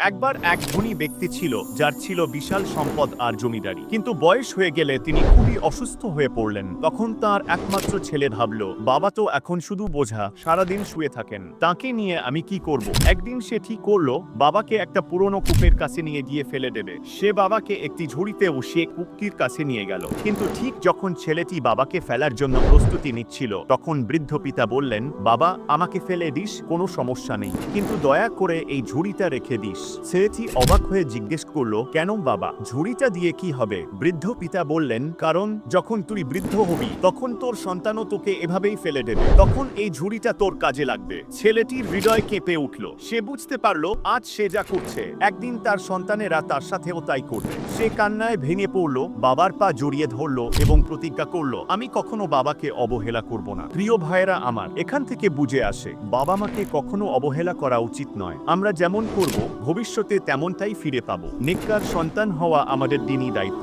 একবার এক ধনী ব্যক্তি ছিল, যার ছিল বিশাল সম্পদ আর জমিদারি। কিন্তু বয়স হয়ে গেলে তিনি খুবই অসুস্থ হয়ে পড়লেন। তখন তার একমাত্র ছেলে ভাবল, বাবা তো এখন শুধু বোঝা, সারাদিন শুয়ে থাকেন। তাকে নিয়ে আমি কি করব? একদিন সে ঠিক করল, বাবাকে একটা পুরনো কূপের কাছে নিয়ে গিয়ে ফেলে দেবে। সে বাবাকে একটি ঝুড়িতে বসিয়ে কূপটির কাছে নিয়ে গেল। কিন্তু ঠিক যখন ছেলেটি বাবাকে ফেলার জন্য প্রস্তুতি নিচ্ছিল, তখন বৃদ্ধ পিতা বললেন, বাবা, আমাকে ফেলে দিস, কোনো সমস্যা নেই। কিন্তু দয়া করে এই ঝুড়িটা রেখে দিস। ছেলেটি অবাক হয়ে জিজ্ঞেস করল, কেন বাবা? ঝুড়িটা দিয়ে কি হবে? বৃদ্ধ পিতা বললেন, কারণ যখন তুই বৃদ্ধ হবি, তখন তোর সন্তানও তোকে এভাবেই ফেলে দেবে। তখন এই ঝুড়িটা তোর কাজে লাগবে। ছেলেটির হৃদয় কেঁপে উঠল। সে বুঝতে পারল, আজ সে যা করছে, একদিন তার সন্তানেরা তার সাথেও তাই করবে। সে কান্নায় ভেঙে পড়ল, বাবার পা জড়িয়ে ধরলো এবং প্রতিজ্ঞা করল, আমি কখনো বাবাকে অবহেলা করব না। প্রিয় ভাইয়েরা আমার, এখান থেকে বুঝে আসে, বাবা মাকে কখনো অবহেলা করা উচিত নয়। আমরা যেমন করব ভবিষ্যতে তেমনটাই ফিরে পাবো। নেককার সন্তান হওয়া আমাদের দিনই দায়িত্ব।